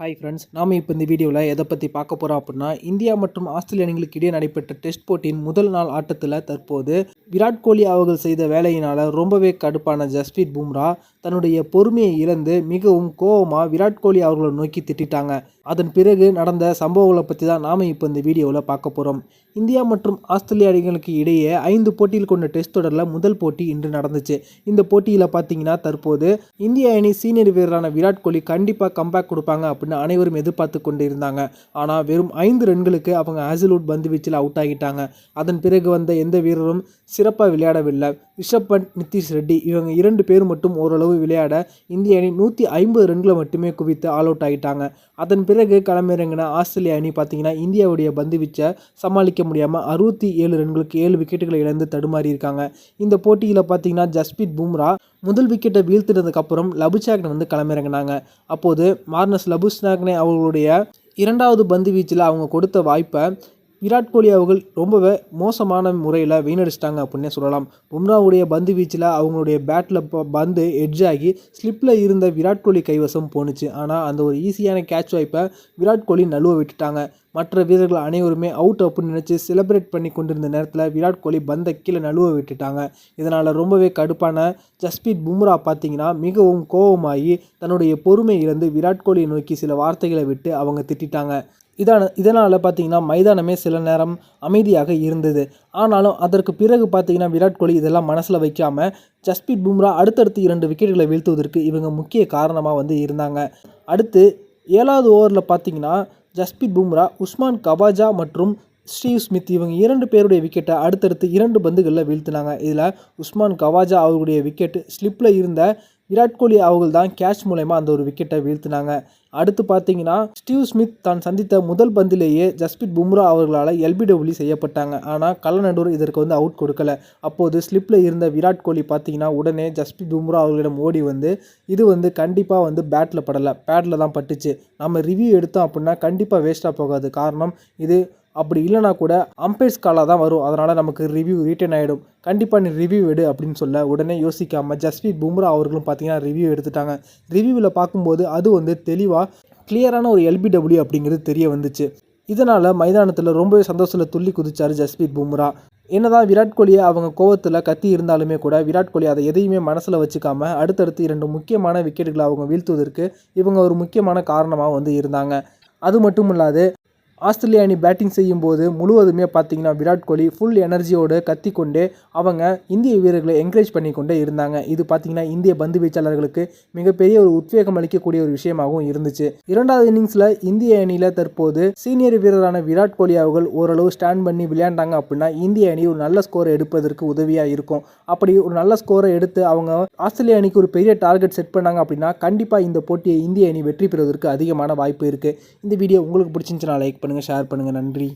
Hi friends நாம் இப்போ இந்த வீடியோவில் எதை பற்றி பார்க்க போகிறோம் அப்படின்னா இந்தியா மற்றும் ஆஸ்திரேலிய அணிகளுக்கு இடையே நடைபெற்ற டெஸ்ட் போட்டியின் முதல் நாள் ஆட்டத்தில் தற்போது விராட் கோலி அவர்கள் செய்த வேலையினால் ரொம்பவே கடுப்பான ஜஸ்பீத் பும்ரா தன்னுடைய பொறுமையை இழந்து மிகவும் கோவமாக விராட் கோலி அவர்களை நோக்கி திட்டிட்டாங்க. அதன் பிறகு நடந்த சம்பவங்களை பற்றி தான் நாம் இப்போ இந்த வீடியோவில் பார்க்க போகிறோம் இந்தியா மற்றும் ஆஸ்திரேலிய அணிகளுக்கு இடையே ஐந்து போட்டியில் கொண்ட டெஸ்ட் தொடரில் முதல் போட்டி இன்று நடந்துச்சு. இந்த போட்டியில் பார்த்தீங்கன்னா தற்போது இந்திய அணி சீனியர் வீரரான விராட் கோலி கண்டிப்பாக கம்பேக் கொடுப்பாங்க அப்படின்னு அனைவரும் எதிர்பார்த்து கொண்டு இருந்தாங்க ஆனால் வெறும் ஐந்து ரன்களுக்கு அவங்க ஆசிலூட் பந்து வீச்சில் அவுட் ஆகிட்டாங்க. அதன் பிறகு வந்த எந்த வீரரும் சிறப்பாக விளையாடவில்லை. ரிஷப் பண்ட் நிதிஷ் ரெட்டி இவங்க இரண்டு பேர் மட்டும் ஓரளவு விளையாட இந்திய அணி நூற்றி ஐம்பது ரன்களை மட்டுமே குவித்து ஆல் அவுட் ஆகிட்டாங்க அதன் பிறகு களமிறங்கின ஆஸ்திரேலிய அணி பார்த்தீங்கன்னா இந்தியாவுடைய பந்து வீச்சை சமாளிக்க முடியாமல் அறுபத்தி ஏழு ரன்களுக்கு ஏழு விக்கெட்டுகளை இழந்து தடுமாறி இருக்காங்க. இந்த போட்டியில் பார்த்தீங்கன்னா ஜஸ்பீத் பும்ரா முதல் விக்கெட்டை வீழ்த்தினதுக்கப்புறம் லபுசாக்னே வந்து களமிறங்கினாங்க. அப்போது மார்னஸ் லபுசாக்னே அவர்களுடைய இரண்டாவது பந்து வீச்சில் அவங்க கொடுத்த வாய்ப்பை விராட் கோலி அவர்கள் ரொம்பவே மோசமான முறையில் வீணடிச்சிட்டாங்க அப்படின்னே சொல்லலாம். பும்ராவுடைய பந்து வீச்சில் அவங்களுடைய பேட்டில் பந்து எட்ஜ் ஆகி ஸ்லிப்பில் இருந்த விராட் கோலி கைவசம் போணுச்சு. ஆனால் அந்த ஒரு ஈஸியான கேட்ச் வாய்ப்பை விராட் கோலி நழுவ விட்டுட்டாங்க. மற்ற வீரர்கள் அனைவருமே அவுட் அப்படின்னு நினச்சி செலிப்ரேட் பண்ணி கொண்டிருந்த நேரத்தில் விராட் கோலி பந்தை கீழே நழுவ விட்டுட்டாங்க. இதனால் ரொம்பவே கடுப்பான ஜஸ்பீத் பும்ரா பார்த்தீங்கன்னா மிகவும் கோபமாகி தன்னுடைய பொறுமை இழந்து விராட் கோலியை நோக்கி சில வார்த்தைகளை விட்டு அவங்க திட்டாங்க இதான இதனால் பார்த்தீங்கன்னா மைதானமே சில நேரம் அமைதியாக இருந்தது. ஆனாலும் அதற்கு பிறகு பார்த்தீங்கன்னா விராட் கோலி இதெல்லாம் மனசில் வைக்காமல் ஜஸ்பீத் பும்ரா அடுத்தடுத்து இரண்டு விக்கெட்டுகளை வீழ்த்துவதற்கு இவங்க முக்கிய காரணமாக வந்து இருந்தாங்க. அடுத்து ஏழாவது ஓவரில் பார்த்தீங்கன்னா ஜஸ்பீத் பும்ரா உஸ்மான் கவாஜா மற்றும் ஸ்டீவ் ஸ்மித் இவங்க இரண்டு பேருடைய விக்கெட்டை அடுத்தடுத்து இரண்டு பந்துகளில் வீழ்த்தினாங்க. இதில் உஸ்மான் கவாஜா அவருடைய விக்கெட்டு ஸ்லிப்பில் இருந்த விராட் கோலி அவர்கள் தான் கேட்ச் மூலயமா அந்த ஒரு விக்கெட்டை வீழ்த்தினாங்க. அடுத்து பார்த்தீங்கன்னா ஸ்டீவ் ஸ்மித் தான் சந்தித்த முதல் பந்திலேயே ஜஸ்பித் பும்ரா அவர்களால் எல்பிடபிள்யூ செய்யப்பட்டாங்க. ஆனால் கல்லநடூர் இதற்கு வந்து அவுட் கொடுக்கல. அப்போது ஸ்லிப்பில் இருந்த விராட் கோலி பார்த்தீங்கன்னா உடனே ஜஸ்பித் பும்ரா அவர்களிடம் ஓடி வந்து இது வந்து கண்டிப்பாக வந்து பேட்டில் படலை. பேட்டில் தான் பட்டுச்சு. நம்ம ரிவ்யூ எடுத்தோம் அப்படின்னா கண்டிப்பாக வேஸ்ட்டாக போகாது. காரணம் இது அப்படி இல்லைனா கூட அம்பைர்ஸ் காலாக தான் வரும். அதனால் நமக்கு ரிவ்யூ ரீட்டன் ஆகிடும் கண்டிப்பாக நீ ரிவ்யூ எடு அப்படின்னு சொல்ல உடனே யோசிக்காமல் ஜஸ்பீத் பும்ரா அவர்களும் பார்த்தீங்கன்னா ரிவ்யூ எடுத்துட்டாங்க. ரிவ்யூவில் பார்க்கும்போது அது வந்து தெளிவாக கிளியரான ஒரு எல்பிடபிள்யூ அப்படிங்கிறது தெரிய வந்துச்சு. இதனால் மைதானத்தில் ரொம்பவே சந்தோஷத்தில் துள்ளி குதிச்சார் ஜஸ்பீத் பும்ரா என்னதான் விராட் கோலியை அவங்க கோவத்தில் கத்தி இருந்தாலுமே கூட விராட் கோலி அதை எதையுமே மனசில் வச்சுக்காம அடுத்தடுத்து இரண்டு முக்கியமான விக்கெட்டுகளை அவங்க வீழ்த்துவதற்கு இவங்க ஒரு முக்கியமான காரணமாக வந்து இருந்தாங்க. அது மட்டும் இல்லாது ஆஸ்திரேலிய அணி பேட்டிங் செய்யும்போது முழுவதுமே பார்த்தீங்கன்னா விராட் கோலி ஃபுல் எனர்ஜியோடு கத்திக்கொண்டே அவங்க இந்திய வீரர்களை என்கரேஜ் பண்ணி கொண்டே இருந்தாங்க. இது பார்த்தீங்கன்னா இந்திய பந்து வீச்சாளர்களுக்கு மிகப்பெரிய ஒரு உத்வேகம் அளிக்கக்கூடிய ஒரு விஷயமாகவும் இருந்துச்சு. இரண்டாவது இன்னிங்ஸில் இந்திய அணியில் தற்போது சீனியர் வீரரான விராட் கோலி அவர்கள் ஓரளவு ஸ்டாண்ட் பண்ணி விளையாண்டாங்க அப்படின்னா இந்திய அணி ஒரு நல்ல ஸ்கோரை எடுப்பதற்கு உதவியாக இருக்கும். அப்படி ஒரு நல்ல ஸ்கோரை எடுத்து அவங்க ஆஸ்திரேலிய அணிக்கு ஒரு பெரிய டார்கெட் செட் பண்ணாங்க அப்படின்னா கண்டிப்பாக இந்த போட்டியை இந்திய அணி வெற்றி பெறுவதற்கு அதிகமான வாய்ப்பு இருக்குது இந்த வீடியோ உங்களுக்கு பிடிச்சிருந்துச்சுன்னா லைக் பண்ணுங்கள் ஷேர் பண்ணுங்கள் நன்றி.